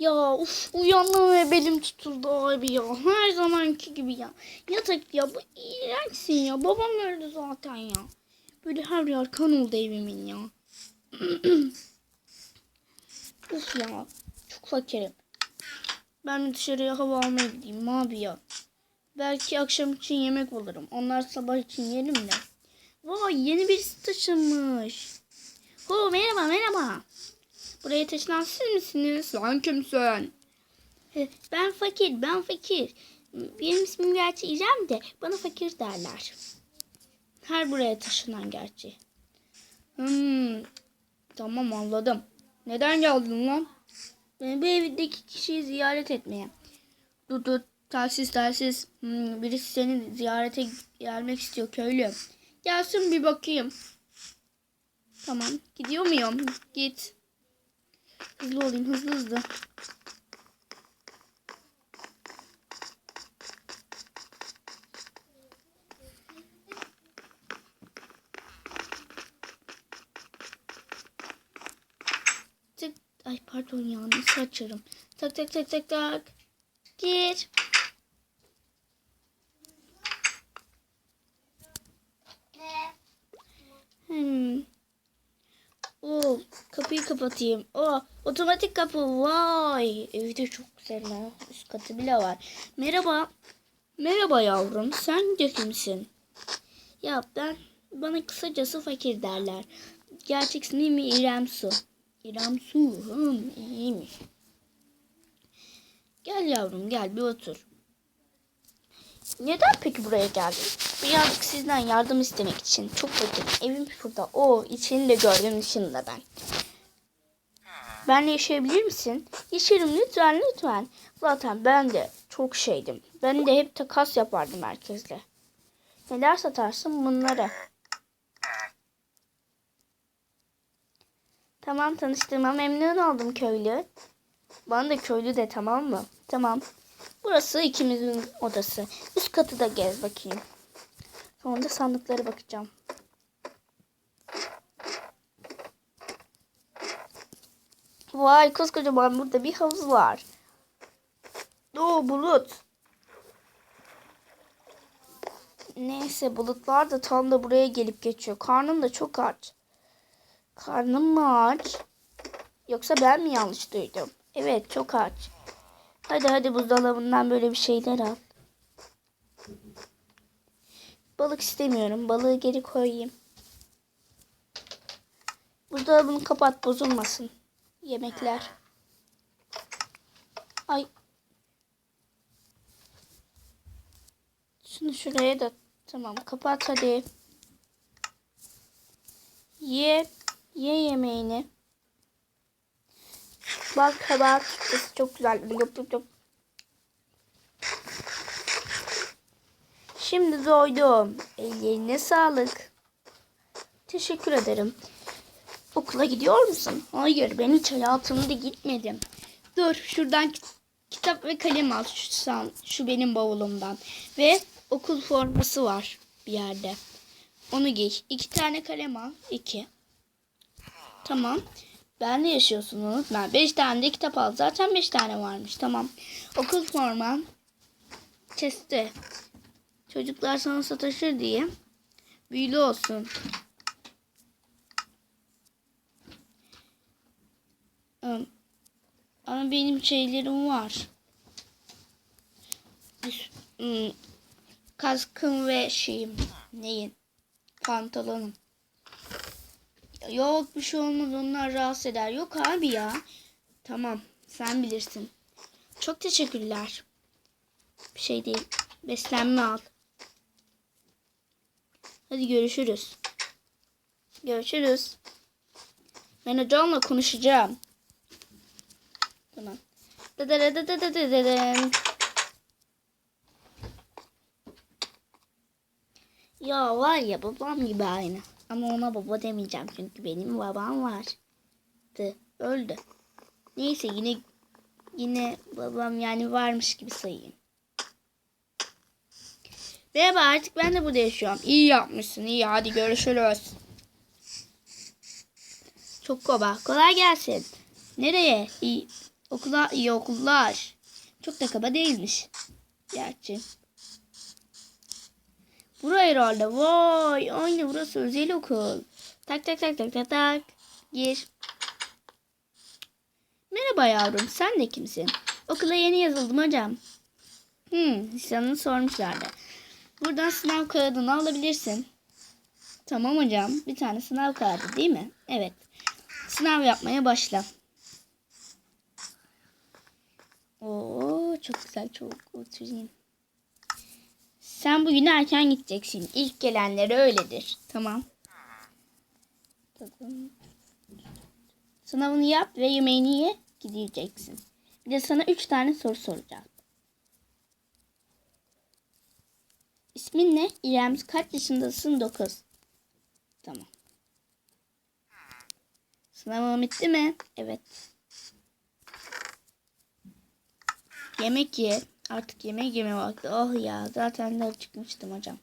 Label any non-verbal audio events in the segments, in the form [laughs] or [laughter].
Ya uf uyandım ve belim tutuldu abi ya. Her zamanki gibi ya. Yatak ya bu iğrençsin ya. Babam öldü zaten ya. Böyle her yer kan oldu evimin ya. [clears throat] uf ya. Çok fakirim. Ben dışarıya hava almaya gideyim abi ya. Belki akşam için yemek alırım. Onlar sabah için yerim de. Vay yeni birisi taşınmış. Ho merhaba merhaba. Buraya taşınan siz misiniz? Sen kimsin? Ben fakir, ben fakir. Benim ismim gerçi İrem de bana fakir derler. Her buraya taşınan gerçi. Hmm, tamam anladım. Neden geldin lan? Ben bu evdeki kişiyi ziyaret etmeye. Dur dur, telsiz telsiz. Hmm, birisi seni ziyarete gelmek istiyor köylü. Gelsin bir bakayım. Tamam, gidiyor muyum? Git. Hızlı olayım hızlı hızlı. Tık. Ay pardon ya nasıl açarım? Tak tak tak tak tak. Gir. Hmm. Oo, kapıyı kapatayım. Oo, otomatik kapı. Vay. Evi de çok güzel ha. Üst katı bile var. Merhaba. Merhaba yavrum. Sen de kimsin? Ya ben bana kısacası fakir derler. Gerçek ismim İrem Su. İrem Su. Hım, iyiymiş. Gel yavrum gel bir otur. Neden peki buraya geldin? Birazcık sizden yardım istemek için. Çok fakirim. Evim şurada. O içini de gördüm dışında ben. Benle yaşayabilir misin? Yaşarım lütfen lütfen. Zaten ben de çok şeydim. Ben de hep takas yapardım herkesle. Neler satarsın bunları? Tamam tanıştığıma memnun oldum köylü. Bana da köylü de tamam mı? Tamam. Burası ikimizin odası. Üst katı da gez bakayım. Sonra da sandıklara bakacağım. Vay koskocaman burada bir havuz var. Oo bulut. Neyse bulutlar da tam da buraya gelip geçiyor. Karnım da çok aç. Karnım mı aç? Yoksa ben mi yanlış duydum? Evet çok aç. Hadi hadi buzdolabından böyle bir şeyler al. Balık istemiyorum. Balığı geri koyayım. Buzdolabını kapat bozulmasın. Yemekler. Ay. Şunu şuraya da tamam kapat hadi. Ye. Ye yemeğini. Bak kabak sesi çok güzel. Yop, yop, yop. Şimdi doydum. Ellerine sağlık. Teşekkür ederim. Okula gidiyor musun? Hayır ben hiç hayatımda gitmedim. Dur şuradan kit- kitap ve kalem al şu, san- şu benim bavulumdan. Ve okul forması var bir yerde. Onu giy. İki tane kalem al. İki. Tamam. Ben de yaşıyorsun unutma. Beş tane de kitap al. Zaten beş tane varmış. Tamam. Okul forman. Chest'te. Çocuklar sana sataşır diye. Büyülü olsun. Ama benim şeylerim var. Im, Kaskım ve şeyim. Neyin? Pantolonum. Yok bir şey olmaz onlar rahatsız eder. Yok abi ya. Tamam sen bilirsin. Çok teşekkürler. Bir şey değil. Beslenme al. Hadi görüşürüz. Görüşürüz. Ben hocamla konuşacağım. Ya var ya babam gibi aynı. Ama ona baba demeyeceğim çünkü benim babam vardı. Öldü. Neyse yine yine babam yani varmış gibi sayayım. Merhaba artık ben de burada yaşıyorum. İyi yapmışsın iyi hadi görüşürüz. Çok koba. Kolay gelsin. Nereye? İyi. Okula iyi okullar. Çok da kaba değilmiş. Gerçi. Buraya herhalde. Vay aynı burası özel okul. Tak tak tak tak tak tak. Gir. Merhaba yavrum sen de kimsin? Okula yeni yazıldım hocam. Hmm lisanını sormuşlardı. Buradan sınav kağıdını alabilirsin. Tamam hocam. Bir tane sınav kağıdı değil mi? Evet. Sınav yapmaya başla. Oo çok güzel çok oturayım. Sen bugün erken gideceksin. İlk gelenlere öyledir. Tamam. Sınavını yap ve yemeğini ye. Gideceksin. Bir de sana üç tane soru soracağım. İsmin ne? İrem. Kaç yaşındasın? Dokuz. Tamam. Sınavın bitti mi? Evet. Yemek ye. Artık yemek yeme vakti. Oh ya zaten de çıkmıştım hocam.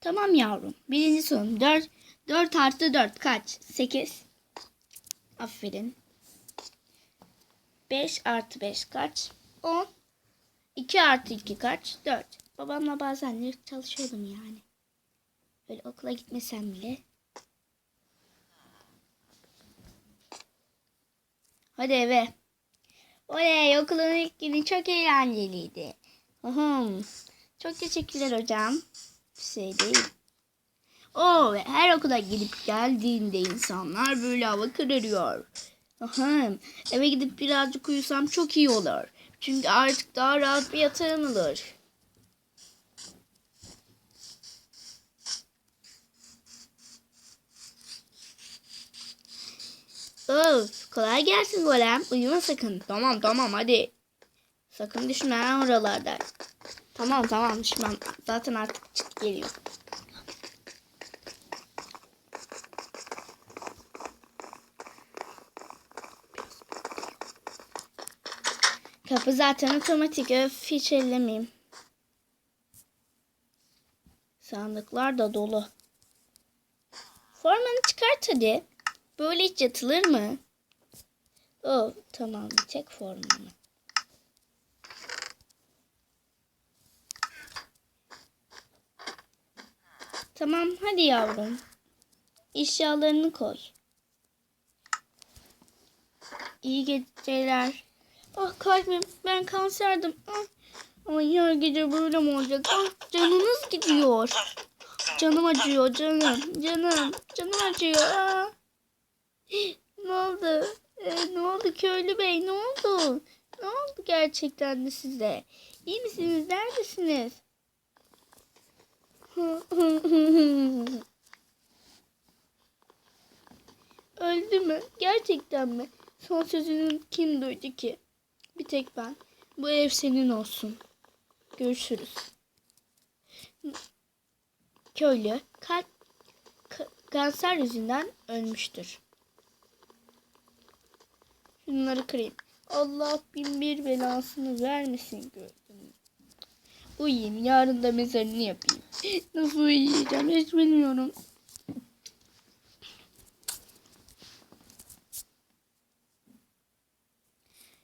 Tamam yavrum. Birinci sorum. 4, 4 artı 4 kaç? 8. Aferin. 5 artı 5 kaç? 10. 2 artı 2 kaç? 4. Babamla bazen çalışıyordum yani. Böyle okula gitmesem bile. Hadi eve. Oley okulun ilk günü çok eğlenceliydi. Uhum. Çok teşekkürler hocam. Bir şey değil. Oo, ve her okula gidip geldiğinde insanlar böyle hava kararıyor. Aham, eve gidip birazcık uyusam çok iyi olur. Çünkü artık daha rahat bir yatağım olur. Of, kolay gelsin golem. Uyuma sakın. Tamam tamam hadi. Sakın düşme ha oralarda. Tamam tamam düşmem. Zaten artık çıt geliyor. Kapı zaten otomatik. Öf hiç ellemeyeyim. Sandıklar da dolu. Formanı çıkart hadi. Böyle hiç yatılır mı? Oh tamam bir tek formanı. Tamam hadi yavrum. Eşyalarını koy. İyi geceler. Ah kalbim ben kanserdim. Ah. Ama her gece böyle mi olacak? Ah, canınız gidiyor. Canım acıyor canım. Canım. Canım acıyor. Ah. [gasps] Ne oldu? Ee, ne oldu köylü bey? Ne oldu? Ne oldu gerçekten de size? İyi misiniz? Neredesiniz? [laughs] Öldü mü? Gerçekten mi? Son sözünü kim duydu ki? Bir tek ben. Bu ev senin olsun. Görüşürüz. Köylü kalp ka- kanser yüzünden ölmüştür. Şunları kırayım. Allah bin bir belasını vermesin gördüm. Uyuyayım. Yarın da mezarını yapayım. [gasps] Nasıl uyuyacağım hiç bilmiyorum.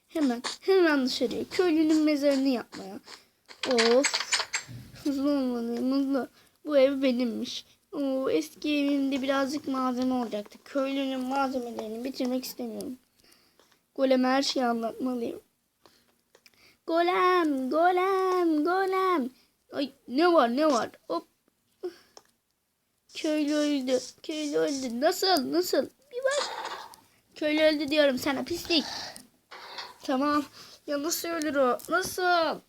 Hemen, hemen dışarıya. Köylünün mezarını yapmaya. Of. Hızlı olmalıyım, hızlı. Bu ev benimmiş. Oo, eski evimde birazcık malzeme olacaktı. Köylünün malzemelerini bitirmek istemiyorum. Golem her şeyi anlatmalıyım. Golem, golem, golem. Ay ne var ne var? Hop. Köylü öldü. Köylü öldü. Nasıl? Nasıl? Bir bak. Köylü öldü diyorum sana pislik. Tamam. Ya nasıl ölür o? Nasıl?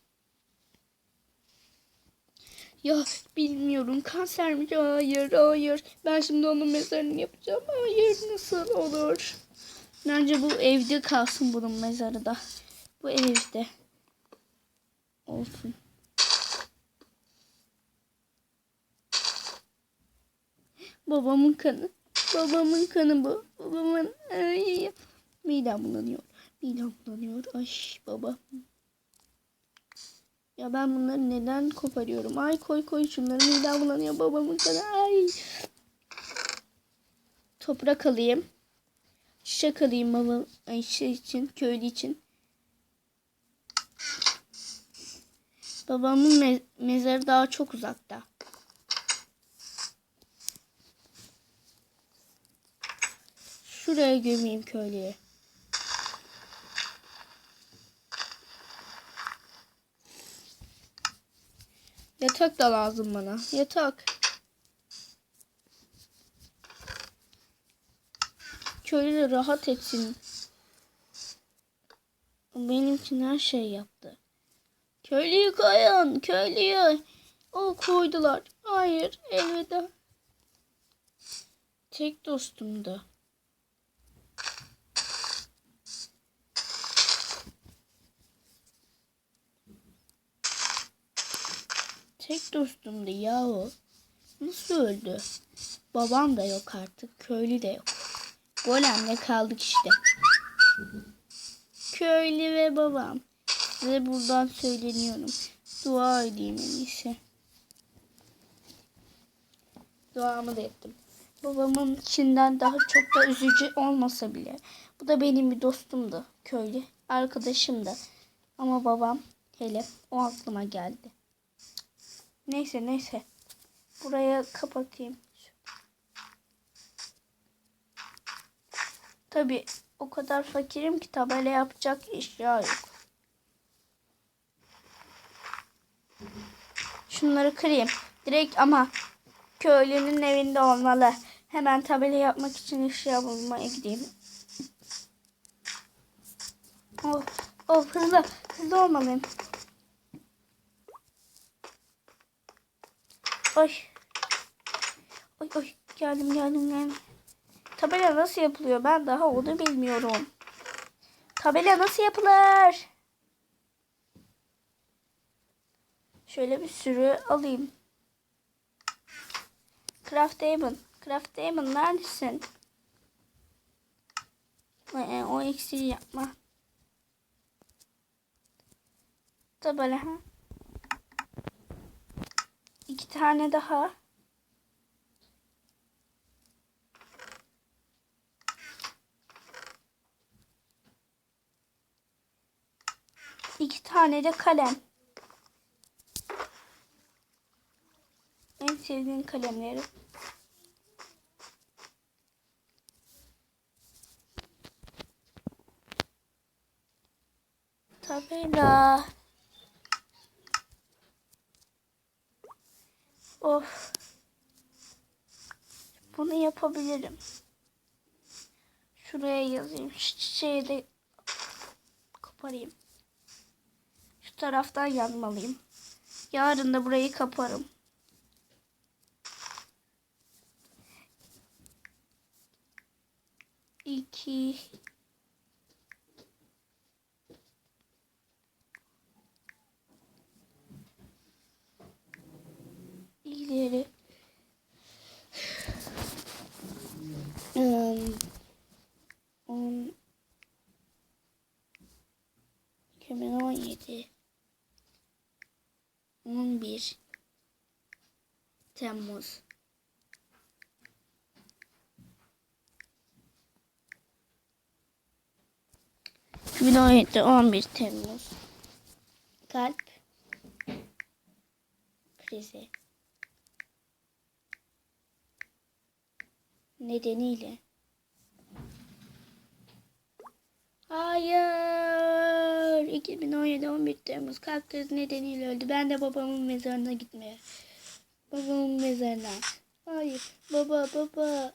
Ya bilmiyorum kanser mi? Hayır hayır. Ben şimdi onun mezarını yapacağım. Hayır nasıl olur? Bence bu evde kalsın bunun mezarı da. Bu evde. Olsun. Babamın kanı. Babamın kanı bu. Babamın. Ay. Midem bulanıyor. Midem bulanıyor. Ay baba. Ya ben bunları neden koparıyorum? Ay koy koy şunları midem bulanıyor. Babamın kanı. Ay. toprak alayım. Çiçek alayım baba ay, şey için, köylü için. Babamın me- mezarı daha çok uzakta. Şuraya gömeyim köylüyü. Yatak da lazım bana. Yatak. Köylü de rahat etsin. Benim için her şey yaptı. Köylüyü koyun. Köylüyü. O koydular. Hayır. Elveda. Tek dostumdu. Tek dostumdu ya o. Nasıl öldü? Babam da yok artık. Köylü de yok. Golemle kaldık işte. Köylü ve babam. Size buradan söyleniyorum. Dua edeyim en iyisi. Duamı da ettim. Babamın içinden daha çok da üzücü olmasa bile. Bu da benim bir dostumdu. Köylü. Arkadaşımdı. Ama babam hele o aklıma geldi. Neyse neyse. Buraya kapatayım. Tabi o kadar fakirim ki tabela yapacak eşya yok. Şunları kırayım. Direkt ama köylünün evinde olmalı. Hemen tabela yapmak için eşya bulmaya gideyim. Of, of hızlı, hızlı olmalıyım. Ay. Ay ay geldim geldim geldim. Tabela nasıl yapılıyor? Ben daha onu bilmiyorum. Tabela nasıl yapılır? Şöyle bir sürü alayım. Craft Demon. Craft Demon neredesin? Ee, o eksiği yapma. Tabela ha. İki tane daha. İki tane de kalem. En sevdiğim kalemleri. Tabela. Of. Bunu yapabilirim. Şuraya yazayım. Çiçeği de koparayım. Taraftan yazmalıyım. Yarın da burayı kaparım. İki. İleri. Um, on, 2017 11 Temmuz ...2017 11 Temmuz... ...kalp... ...krizi... ...nedeniyle... Hayır. 2017 11 Temmuz kalp krizi nedeniyle öldü. Ben de babamın mezarına gitmeye. Babamın mezarına. Hayır. Baba baba.